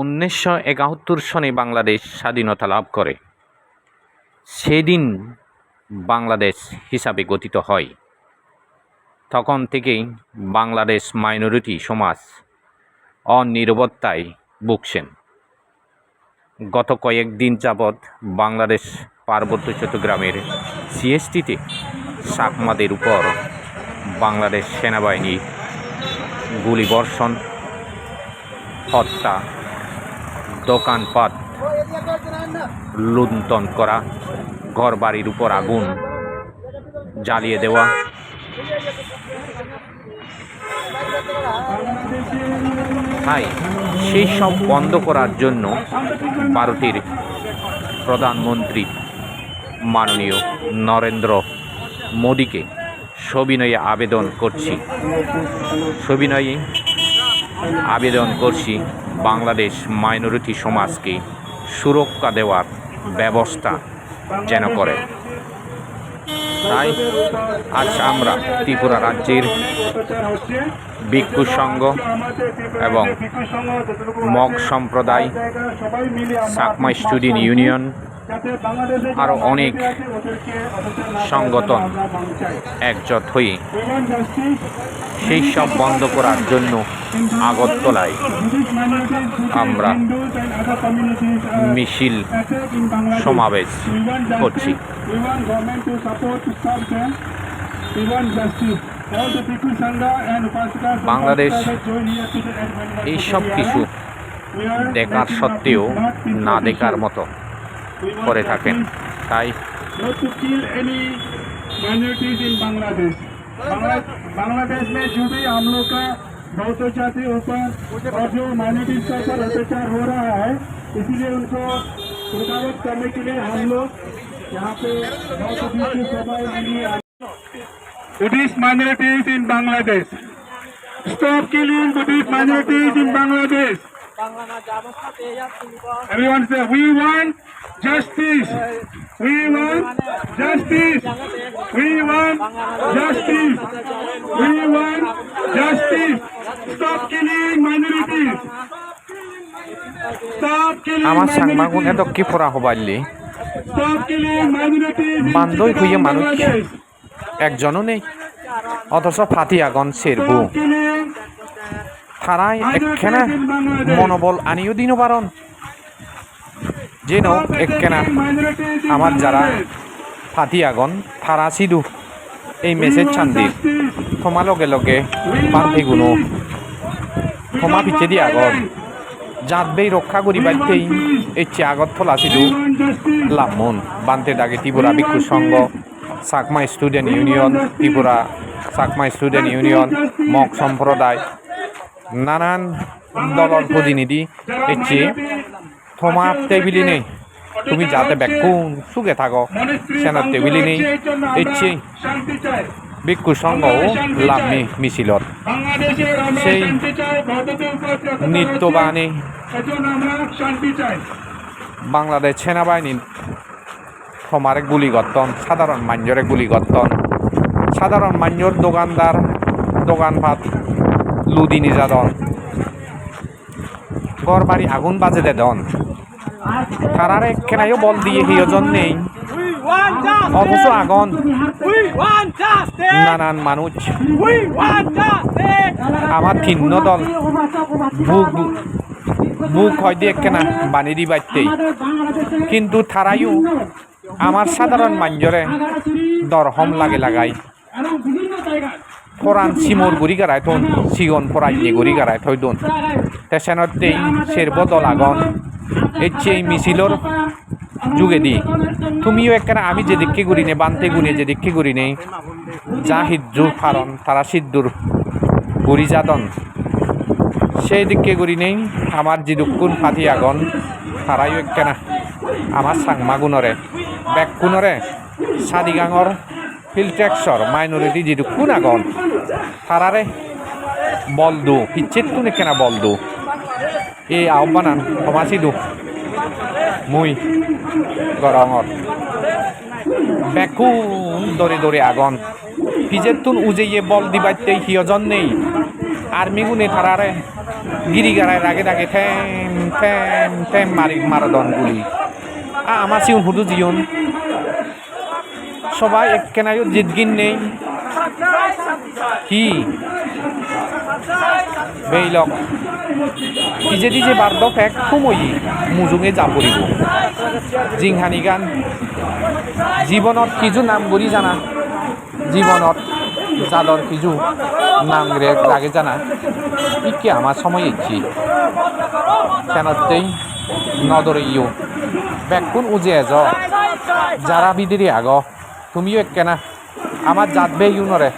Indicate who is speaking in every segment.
Speaker 1: উনিশশো একাত্তর সনে বাংলাদেশ স্বাধীনতা লাভ করে। সেদিন বাংলাদেশ হিসাবে গঠিত হয়। তখন থেকেই বাংলাদেশ মাইনরিটি সমাজ অনিরাপত্তায় ভুগছেন। গত কয়েকদিন যাবৎ বাংলাদেশ পার্বত্য চট্টগ্রামের সিএসটিতে সাকমাদের উপর বাংলাদেশ সেনাবাহিনী গুলিবর্ষণ, হত্যা দোকানপাট লুণ্ঠন করা, ঘরবাড়ির উপর আগুন জ্বালিয়ে দেওয়া। তাই সেই সব বন্ধ করার জন্য ভারতের প্রধানমন্ত্রী মাননীয় নরেন্দ্র মোদীকে সবিনয়ে আবেদন করছি। সবিনয়ে আবেদন করছি বাংলাদেশ মাইনরিটি সমাজকে সুরক্ষা দেওয়ার ব্যবস্থা যেন করে। তাই আজ আমরা ত্রিপুরা রাজ্যের ভিক্ষু সংঘ এবং মগ সম্প্রদায়, সাকমা স্টুডেন্ট ইউনিয়ন আরও অনেক সংগঠন একজোট হয়ে সেই সব বন্ধ করার জন্য আগরতলায় আমরা মিছিল সমাবেশ করছি। বাংলাদেশ এই সব কিছু দেখার সত্ত্বেও না দেখার মতো। করে থাকেন তাই
Speaker 2: not to kill any minorities in Bangladesh. Bangla- Bangladesh में जो भी हम लोग का बहुतो जाति ऊपर और जो माइनॉरिटीज के ऊपर अत्याचार हो रहा है इसीलिए उनको रुकावट करने के लिए हम लोग यहाँ पे बहुत की सभा लिए आए। Buddhist minorities in Bangladesh. Stop killing Buddhist minorities in Bangladesh. Everyone say, we want justice. We want justice. We want justice. We want justice. Stop killing minorities. Stop killing
Speaker 1: আমার সাংমাগুন এত. কি পড়া হবাইলি
Speaker 2: Stop killing minorities. in
Speaker 1: বান্ধই হইয়া মানুষ. একজনও নেই অথচ ফাতি আগন সেরবু
Speaker 2: Stop killing
Speaker 1: তারাই একখানা মনোবল আনিও দিন পারন যে ন একখানা আমার যারা
Speaker 2: Bangladesh.
Speaker 1: ফাতি আগন তারা সিধু এই মেসেজ চান্দি থমা লগে লগে বান্ধে গুনো থমা পিছে দি আগত জাত বেই রক্ষা করি বাইতেই ইচ্ছে আগত থলা সিধু লামুন বান্তে দাগে ত্রিপুরা ভিক্ষু সংঘ Chakma student union, Tripura Chakma student union, Mog সম্প্রদায়, নানান দলর প্রতিনিধি ইচ্ছে থমা টেবিলি নেই। তুমি যাতে বেকুন সুখে থাকো সেনার টেবিলি নেই। ইচ্ছে ভিক্ষু মিছিলত
Speaker 2: বাংলাদেশের আমরা
Speaker 1: সেই
Speaker 2: শান্তি চাই ভারতের উপর অত্যাচার
Speaker 1: নৃত্য
Speaker 2: হচ্ছে।
Speaker 1: বাহিনী
Speaker 2: এজন্য আমরা শান্তি চাই।
Speaker 1: বাংলাদেশ সেনাবাহিনী সমারে গুলি গর্তন সাধারণ মাঞ্জরে গুলি গর্তন সাধারণ মাঞ্জর দোকানদার দোকানপাট লুদি নির্যাতন ঘর বাড়ি আগুন বাজে দে দন। তারারে কেনাইও বল দিয়ে হিয়জন নেই! অথচ আগন! নানান মানুষ! আমার ভিন্ন দল বুক বুক হয় দিয়ে কেনা বানি দি বাইতেই কিন্তু তারাইও আমার সাধারণ মাঞ্জরে দরহম লাগে লাগাই ফরান সিমর গুড়ি গারায় থন সিগন ফরাইনি গুড়ি গারায় থই দন তেসেনতেই সের বদল আগন এচ্ছে এই মিছিলর যুগেদি। তুমিও একখানা আমি যে দিককে গুড়ি নে, বানতে গুনে যে দিককে গুড়ি নেই যা হিদ্দুর ফারন তারা সিদ্ধুর গুড়ি যাদন সেই দিককে গুড়ি নেই আমার যে দুঃখুন ফাতি আগন তারাইও একখানা আমার সাংমাগুণরে ব্যাকুণরে সাদিগাঙর, ফিল্টেক্সর, মাইনরিটি যিটো কোন আগন তারারে বলদু পিচ্ছেত তুনে কেনা বলদু। এই আহ্বান আহ্বানান সমাচিদু মুই গরঙর বেকুন দরে দরে আগন। পিজের তুন উজেইয়ে বল দিবাইতে হিয়জন নেই। আর্মি গুনে তারারে গিরিগারায় রাগে রাগে ঠেং ঠেং ঠেং মারি মারাদন গুলি আ আমার সিউন হুদু জিউন সবাই এককেনায়ও জিতগিন নেই। কি? বেইলক। ইজে দিজে বার্দ ফেক সময় মুজুঙে যা পৰিব জিংহানি গান জীৱনত কিজু নাম কৰি জানা জীৱনত যাদর কিছু নাম লাগে জানা ইকে আমার সময় ইচ্ছি কেনতেই নদরে ইউ বেকুন উজে এজ যারা বিদিরি আগ, তুমিও একেনা আমার জাতবে ইউনরে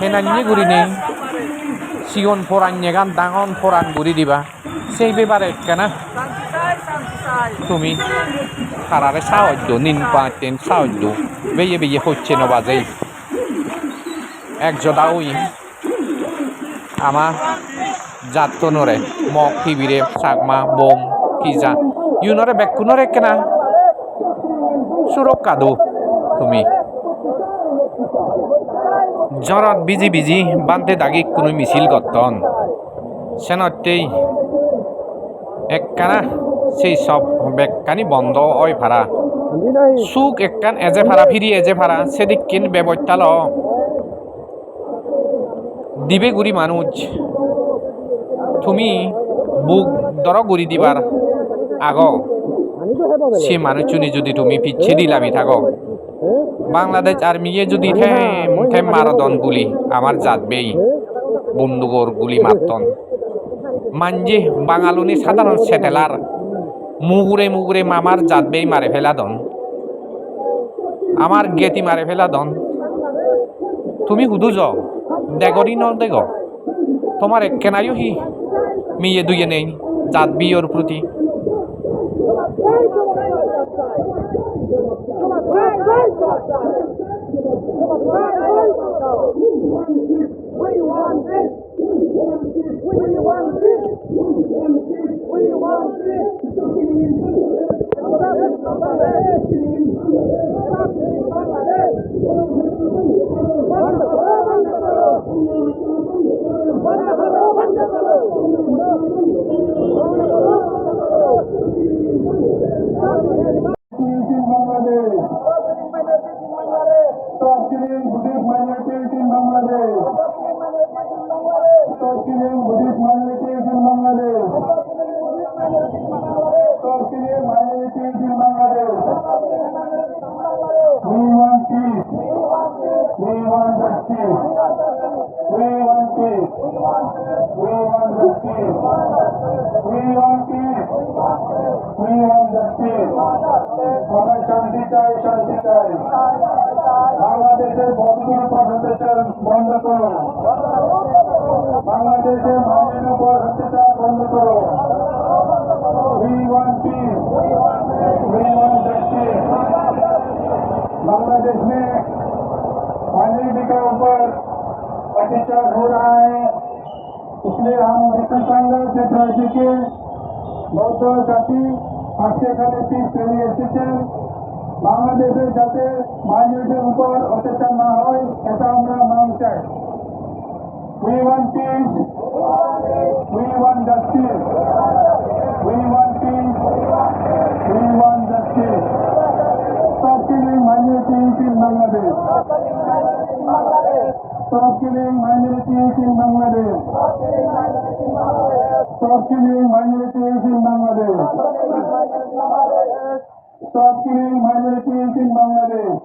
Speaker 1: হেনান্যে গুড়ি নেই সিগন ফোরান্যে গান, ডাঙন ফোরান গুড়ি দিবা। সেই বেবারে একেনা তুমি তারারে সাহায্য, নিন পাঁচতেন সাহায্য। বেয়ে বেয়ে হচ্ছে নবাজেই একজোদা ওই আমার জাত নরে মগ টিভিরে চাকমা, বোম কিজা ইউনরে বেকুনরে কেনা? সুরক্ষা দো তুমি। জরত বিজি বিজি বান্তে দাগি কোনো মিছিল গতন সেনতেই একখানা সেই সব বেকানি বন্ধ ওই ভাড়া। সুখ একখান এজে ভাড়া ফিরি এজে ভাড়া সেদিক কিন ব্যবস্থা ল দিবে গুড়ি মানুষ। তুমি বুক দর গুড়ি দিবার। আগ সে মানুষজনী যদি তুমি পিছিয়ে দিলামি থাকো। বাংলাদেশ আর্মিয়ে যদি ঠেম ঠেম মারদন গুলি আমার জাতবেই বন্দুকর গুলি মারতন। মানজি বাঙালুনি সাধারণ সেটেলার মুগুরে মুগুরে মামার জাতবেই মারে ফেলা দন। আমার গেতি মারে ফেলা দন। তুমি হুদু যাও দেগরি ন দেগ। তোমার এক কেনারিও হি, মেয়ে দুইয়ে নেই, জাত বিয়র প্রতি।
Speaker 2: Minorities in Bangladesh. Stop killing Buddhist minorities in Bangladesh. Stop killing minorities in Bangladesh. We want peace. We want justice. We want peace. We want justice. We want peace. We want justice. আমরা শান্তি চাই শান্তি চাই বাংলাদেশের বন্ধুর উপর অত্যাচার বন্ধ করো বাংলাদেশের মানুষের উপর অত্যাচার বন্ধ করো We want peace. We want justice. Bangladesh में मानवीय के ऊपर अत्याचार हो रहा है इसलिए हम विश्व संघ से राज्य के বৌদ্ধ জাতি আজকে এখানে পিস তৈরি এসেছেন বাংলাদেশের যাতে মাইনরিটির উপর অত্যাচার না হয় এটা আমরা মান চাই We want peace. We want justice. We want peace. We want justice. Stop killing minorities in Bangladesh. Stop killing minorities in Bangladesh. Stop killing minorities in Bangladesh. Stop killing minorities in Bangladesh.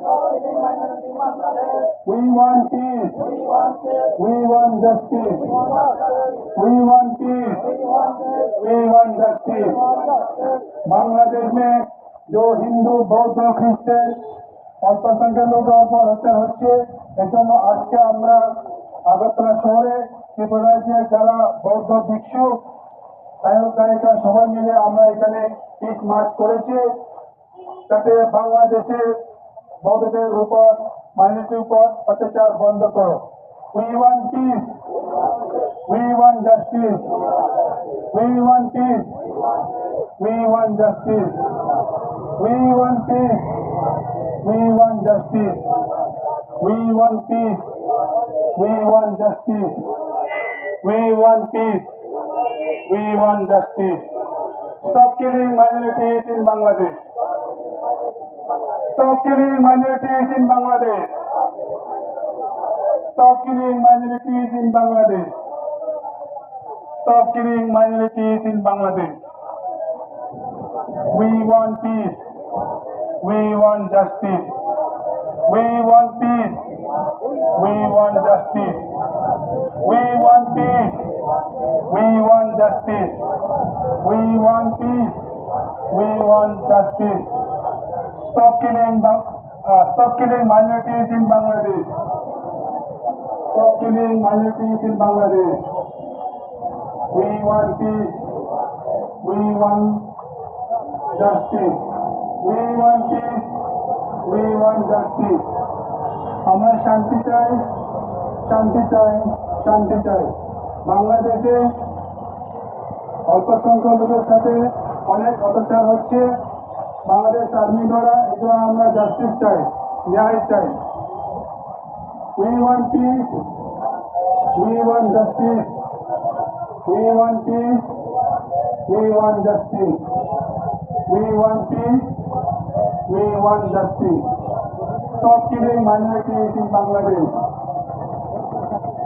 Speaker 2: We want peace. We want justice. We want peace. We want justice. Bangladesh में जो हिंदू बौद्ध খ্রিস্টান অল্পসংখ্যক লোকের উপর হত্যা হচ্ছে এজন্য আজকে আমরা আগরতলা শহরে ত্রিপুরা রাজ্যের যারা বৌদ্ধ ভিক্ষু গায়ক গায়িকা সবাই মিলে আমরা এখানে পিস মার্চ করেছি যাতে বাংলাদেশে বৌদ্ধদের উপর মাইনরিটির উপর অত্যাচার বন্ধ করো we want peace we want justice we want peace we want justice we want peace we want justice we want peace we want justice we want peace We want justice. Stop killing minorities in Bangladesh. Stop killing minorities in Bangladesh. Stop killing minorities in Bangladesh. Stop killing minorities in Bangladesh. We want peace. We want justice. We want peace. We want justice. We want peace. We want justice. We want peace. We want justice. Stop killing, uh, stop killing minorities in Bangladesh. Stop killing minorities in Bangladesh. We want peace. We want justice. We want peace. We want justice. আমরা শান্তি চাই শান্তি চাই শান্তি চাই বাংলাদেশে অল্প সংখ্যক লোকের সাথে অনেক অত্যাচার হচ্ছে বাংলাদেশ আর্মি দ্বারা এগুলো আমরা জাস্টিস চাই ন্যায় চাই we want peace we want justice we want peace we want justice we want peace we want justice Stop killing minorities in Bangladesh.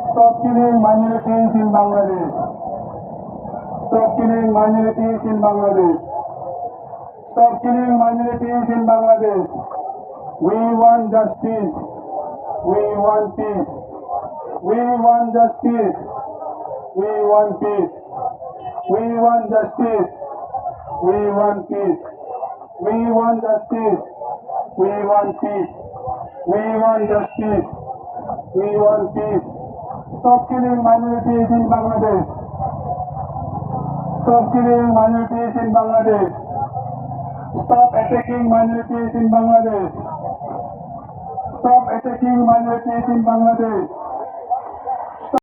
Speaker 2: Stop killing minorities in Bangladesh. Stop killing minorities in Bangladesh. Stop killing minorities in Bangladesh. We want justice. We want peace. We want justice. We want peace. We want justice. We want peace. We want justice. We want peace. We want justice. We want peace. Stop killing minorities in Bangladesh. Stop killing minorities in Bangladesh. Stop attacking minorities in Bangladesh. Stop attacking minorities in Bangladesh.